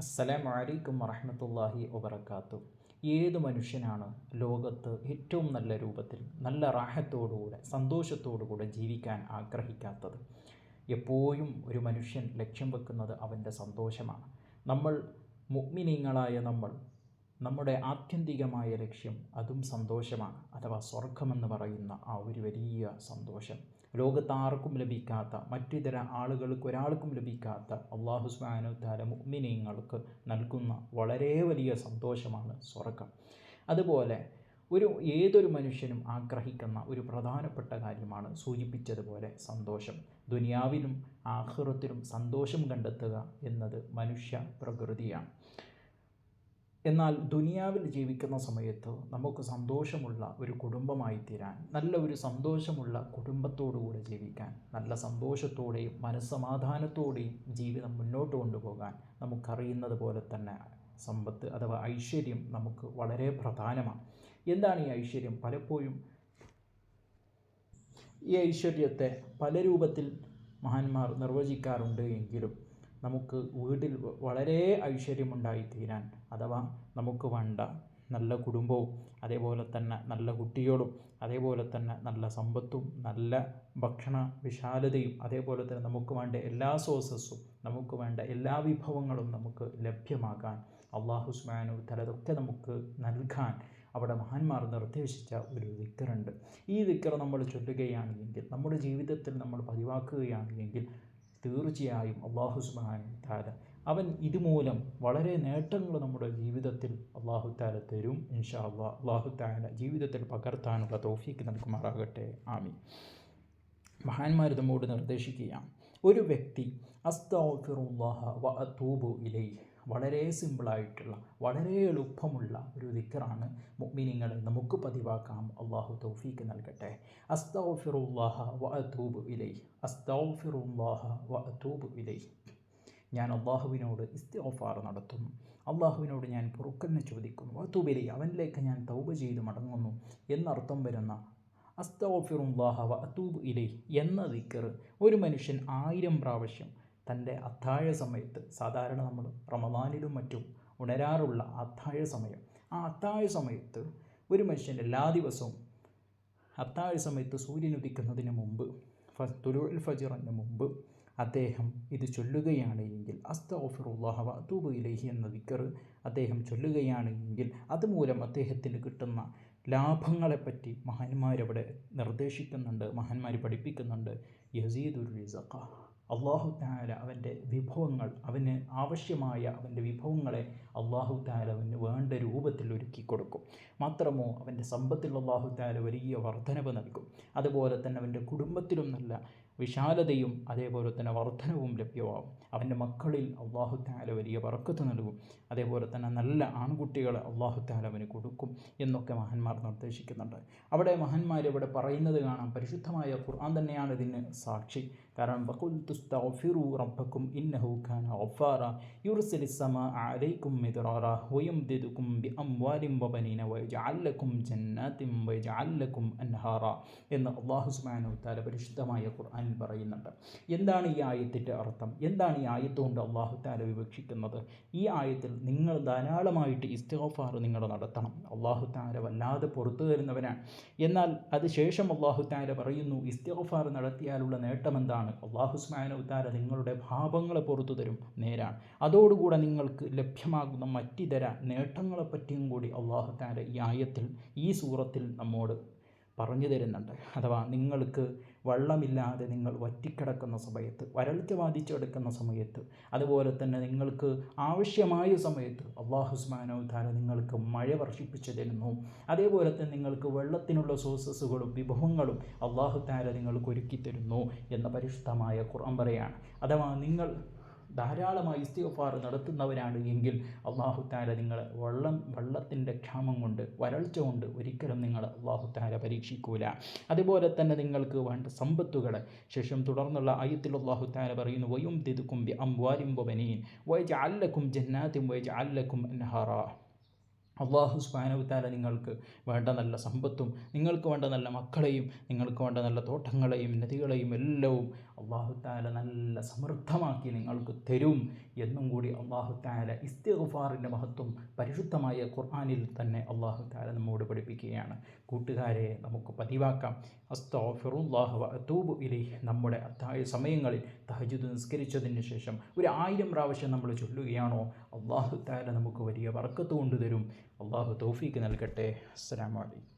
അസ്സലാമു അലൈക്കും വറഹ്മത്തുള്ളാഹി വബറകാത്തു. ഏത് മനുഷ്യനാണ് ലോകത്ത് ഏറ്റവും നല്ല രൂപത്തിൽ നല്ല റാഹത്തോടുകൂടെ സന്തോഷത്തോടുകൂടെ ജീവിക്കാൻ ആഗ്രഹിക്കാത്തത്? എപ്പോഴും ഒരു മനുഷ്യൻ ലക്ഷ്യം വെക്കുന്നത് അവന്റെ സന്തോഷമാണ്. നമ്മൾ മുഗ്മിനീങ്ങളായ നമ്മൾ നമ്മുടെ ആത്യന്തികമായ ലക്ഷ്യം അതും സന്തോഷമാണ് അഥവാ സ്വർഗമെന്ന് പറയുന്ന ആ ഒരു വലിയ സന്തോഷം. ലോകത്ത് ആർക്കും ലഭിക്കാത്ത മറ്റിതര ആളുകൾക്ക് ഒരാൾക്കും ലഭിക്കാത്ത അള്ളാഹു സുബ്ഹാനഹു താല മുഅ്മിനീങ്ങൾക്ക് നൽകുന്ന വളരെ വലിയ സന്തോഷമാണ് സ്വർഗം അതുപോലെ ഒരു ഏതൊരു മനുഷ്യനും ആഗ്രഹിക്കുന്ന ഒരു പ്രധാനപ്പെട്ട കാര്യമാണ് സൂചിപ്പിച്ചതുപോലെ സന്തോഷം. ദുനിയാവിലും ആഖിറത്തിലും സന്തോഷം കണ്ടെത്തുക എന്നത് മനുഷ്യ പ്രകൃതിയാണ്. എന്നാൽ ദുനിയാവിൽ ജീവിക്കുന്ന സമയത്ത് നമുക്ക് സന്തോഷമുള്ള ഒരു കുടുംബമായി തീരാൻ നല്ല ഒരു സന്തോഷമുള്ള കുടുംബത്തോടുകൂടെ ജീവിക്കാൻ നല്ല സന്തോഷത്തോടെയും മനസ്സമാധാനത്തോടെയും ജീവിതം മുന്നോട്ട് കൊണ്ടുപോകാൻ നമുക്കറിയുന്നത് പോലെ തന്നെ സമ്പത്ത് അഥവാ ഐശ്വര്യം നമുക്ക് വളരെ പ്രധാനമാണ്. എന്താണ് ഈ ഐശ്വര്യം? പലപ്പോഴും ഈ ഐശ്വര്യത്തെ പല രൂപത്തിൽ മഹാന്മാർ നിർവചിക്കാറുണ്ട് എങ്കിലും നമുക്ക് വീട്ടിൽ വളരെ ഐശ്വര്യമുണ്ടായിത്തീരാൻ അഥവാ നമുക്ക് വേണ്ട നല്ല കുടുംബവും അതേപോലെ തന്നെ നല്ല കുട്ടികളും അതേപോലെ തന്നെ നല്ല സമ്പത്തും നല്ല ഭക്ഷണ വിശാലതയും അതേപോലെ തന്നെ നമുക്ക് വേണ്ട എല്ലാ സോഴ്സസും നമുക്ക് വേണ്ട എല്ലാ വിഭവങ്ങളും നമുക്ക് ലഭ്യമാക്കാൻ അള്ളാഹു സ്മാനു തലതൊക്കെ നമുക്ക് നൽകാൻ അവിടെ മഹാന്മാർ നിർദ്ദേശിച്ച ഒരു ദിക്കറുണ്ട്. ഈ ദിക്കർ നമ്മൾ ചൊല്ലുകയാണെങ്കിൽ നമ്മുടെ ജീവിതത്തിൽ നമ്മൾ പതിവാക്കുകയാണ് എങ്കിൽ തീർച്ചയായും അള്ളാഹു സുബാൻ അവൻ ഇതുമൂലം വളരെ നേട്ടങ്ങൾ നമ്മുടെ ജീവിതത്തിൽ അള്ളാഹു താല തരും ഇൻഷാ അള്ളാഹ് അള്ളാഹു താല ജീവിതത്തിൽ പകർത്താനുള്ള തോഫീക്ക് നൽകുമാറാകട്ടെ. ആമി മഹാന്മാർ നമ്മോട് നിർദ്ദേശിക്കുകയാണ്. ഒരു വ്യക്തി അസ്തൂബു വ ഇലൈ വളരെ സിമ്പിളായിട്ടുള്ള വളരെ എളുപ്പമുള്ള ഒരു ദിക്കറാണ് മുഅ്മിനീങ്ങളെ നമുക്ക് പതിവാക്കാം. അള്ളാഹു തൗഫീക്ക് നൽകട്ടെ. അസ്തൗഫിറുല്ലാഹ വ അസ്തൗഫിറുല്ലാഹ വ അത്തൂബ് ഇലൈ ഞാൻ അള്ളാഹുവിനോട് ഇസ്തിഗ്ഫാർ നടത്തും അള്ളാഹുവിനോട് ഞാൻ പൊറുക്കലിനെ ചോദിക്കുന്നു. വത്തൂബിലി അവനിലേക്ക് ഞാൻ തൗബ ചെയ്ത് മടങ്ങുന്നു എന്നർത്ഥം വരുന്ന അസ്തഫിറുല്ലാഹ വ അത്തൂബ് ഇലൈ എന്ന ദിക്കർ ഒരു മനുഷ്യൻ ആയിരം പ്രാവശ്യം തന്റെ അത്താഴ സമയത്ത് സാധാരണ നമ്മൾ റമദാനിലും മറ്റും ഉണരാറുള്ള അത്താഴ സമയം. ആ അത്താഴ സമയത്ത് ഒരു മനുഷ്യൻ എല്ലാ ദിവസവും അത്താഴ സമയത്ത് സൂര്യൻ ഉദിക്കുന്നതിന് മുമ്പ് തുലുൽ ഫജിറിന് മുമ്പ് അദ്ദേഹം ഇത് ചൊല്ലുകയാണ് എങ്കിൽ അസ്തോഫിറുല്ലാഹ വത്തൂബ് ഇലഹി എന്ന ദിക്കർ അദ്ദേഹം ചൊല്ലുകയാണ് എങ്കിൽ അതുമൂലം അദ്ദേഹത്തിന് കിട്ടുന്ന ലാഭങ്ങളെപ്പറ്റി മഹാന്മാരവിടെ നിർദ്ദേശിക്കുന്നുണ്ട് മഹാന്മാർ പഠിപ്പിക്കുന്നുണ്ട്. യസീദുർ റിസഖ. അള്ളാഹു താല അവന്റെ വിഭവങ്ങൾ അവന് ആവശ്യമായ അവന്റെ വിഭവങ്ങളെ അള്ളാഹു താല അവന് വേണ്ട രൂപത്തിൽ ഒരുക്കി കൊടുക്കും. മാത്രമോ അവന്റെ സമ്പത്തിൽ അള്ളാഹു താല വലിയ വർധനവ് നൽകും. അതുപോലെ തന്നെ അവന്റെ കുടുംബത്തിലും നല്ല വിശാലതയും അതേപോലെ തന്നെ വർധനവും ലഭ്യമാവും അവന്റെ മക്കളിൽ അള്ളാഹു താല വലിയ വറക്കത്ത് നൽകും. അതേപോലെ തന്നെ നല്ല ആൺകുട്ടികളെ അള്ളാഹു താല അവന് കൊടുക്കും എന്നൊക്കെ മഹാന്മാർ നിർദ്ദേശിക്കുന്നുണ്ട്. അവിടെ മഹാന്മാർ ഇവിടെ പറയുന്നത് കാണാം പരിശുദ്ധമായ ഖുർആൻ തന്നെയാണ് ഇതിന് സാക്ഷി. കാരണം വഖുൽതുസ്തഗ്ഫിറു റബ്ബക്കും ഇന്നഹു കാന ഗഫാറ. യുർസിലിസ് സമാ അലൈക്കും മിദ്റാറ. വയംദിദുക്കും ബിഅംവാലിൻ വബനീന. വയജഅൽ ലക്കും ജന്നാത്തിൻ വയജഅൽ ലക്കും അൻഹാറ. എന്ന് അല്ലാഹു സുബ്ഹാനഹു വതആല പരിശുദ്ധമായ ഖുർആനിൽ പറയുന്നുണ്ട്. എന്താണ് ഈ ആയത്തിന്റെ അർത്ഥം? എന്താണ് ഈ ആയത്ത് കൊണ്ട് അള്ളാഹു താല വിവക്ഷിക്കുന്നത്? ഈ ആയത്തിൽ നിങ്ങൾ ധാരാളമായിട്ട് ഇസ്തിഗഫാർ നിങ്ങൾ നടത്തണം. അള്ളാഹു താല വല്ലാതെ പുറത്തു തരുന്നവനാണ്. എന്നാൽ അതിനുശേഷം അള്ളാഹു താല പറയുന്നു ഇസ്തിഗഫാർ നടത്തിയാലുള്ള നേട്ടം എന്താണ്? അള്ളാഹു സ്മാനു ഉത്താര നിങ്ങളുടെ പാപങ്ങളെ പുറത്തു തരും നേരാണ്. അതോടുകൂടെ നിങ്ങൾക്ക് ലഭ്യമാകുന്ന മറ്റിതര നേട്ടങ്ങളെപ്പറ്റിയും കൂടി അള്ളാഹു താര ഈ ആയത്തിൽ ഈ സൂറത്തിൽ നമ്മോട് പറഞ്ഞു തരുന്നുണ്ട്. അഥവാ നിങ്ങൾക്ക് വെള്ളമില്ലാതെ നിങ്ങൾ വറ്റിക്കിടക്കുന്ന സമയത്ത് വരൾച്ച ബാധിച്ചെടുക്കുന്ന സമയത്ത് അതുപോലെ തന്നെ നിങ്ങൾക്ക് ആവശ്യമായ സമയത്ത് അള്ളാഹുസ്മാനോ താര നിങ്ങൾക്ക് മഴ വർഷിപ്പിച്ചു തരുന്നു. അതേപോലെ തന്നെ നിങ്ങൾക്ക് വെള്ളത്തിനുള്ള സോഴ്സസുകളും വിഭവങ്ങളും അള്ളാഹു താര നിങ്ങൾക്ക് ഒരുക്കി തരുന്നു എന്ന പരിശുദ്ധമായ ഖുർആൻ പറയാണ്. അഥവാ നിങ്ങൾ ധാരാളമായി ഇസ്തിഗഫാർ നടത്തുന്നവരാണ് എങ്കിൽ അള്ളാഹു താല നിങ്ങളെ വെള്ളം വെള്ളത്തിന്റെ ക്ഷാമം കൊണ്ട് വരൾച്ച കൊണ്ട് ഒരിക്കലും നിങ്ങൾ അള്ളാഹു താല പരീക്ഷിക്കൂല. അതുപോലെ തന്നെ നിങ്ങൾക്ക് വേണ്ട സമ്പത്തുകൾ. ശേഷം തുടർന്നുള്ള ആയത്തിൽ അള്ളാഹു താല പറയുന്നു വയും തിതുക്കും ബി അംവാലിം ബനീൻ വയജ അല്ലക്കും ജന്നാത്തും വയജ അല്ലക്കും അള്ളാഹു സുബാനവുത്താല നിങ്ങൾക്ക് വേണ്ട നല്ല സമ്പത്തും നിങ്ങൾക്ക് വേണ്ട നല്ല മക്കളെയും നിങ്ങൾക്ക് വേണ്ട നല്ല തോട്ടങ്ങളെയും നദികളെയും എല്ലാവും അള്ളാഹു താല നല്ല സമൃദ്ധമാക്കി നിങ്ങൾക്ക് തരും എന്നും കൂടി അള്ളാഹു താല ഇസ്തിഗ്ഫാറിന്റെ മഹത്വം പരിശുദ്ധമായ ഖുർആാനിൽ തന്നെ അള്ളാഹു താല നമ്മോട് പഠിപ്പിക്കുകയാണ്. കൂട്ടുകാരെ നമുക്ക് പതിവാക്കാം. അസ്തോഫിറുല്ലാഹു അതൂബ് ഇലി നമ്മുടെ അത്തായ സമയങ്ങളിൽ തഹജുദ് നിസ്കരിച്ചതിന് ശേഷം ഒരു ആയിരം പ്രാവശ്യം നമ്മൾ ചൊല്ലുകയാണോ? അള്ളാഹു താല നമുക്ക് വലിയ വർക്കത്ത് കൊണ്ടുതരും. അള്ളാഹു തൗഫീക്ക് നൽകട്ടെ. അസ്സലാമു അലൈക്കും.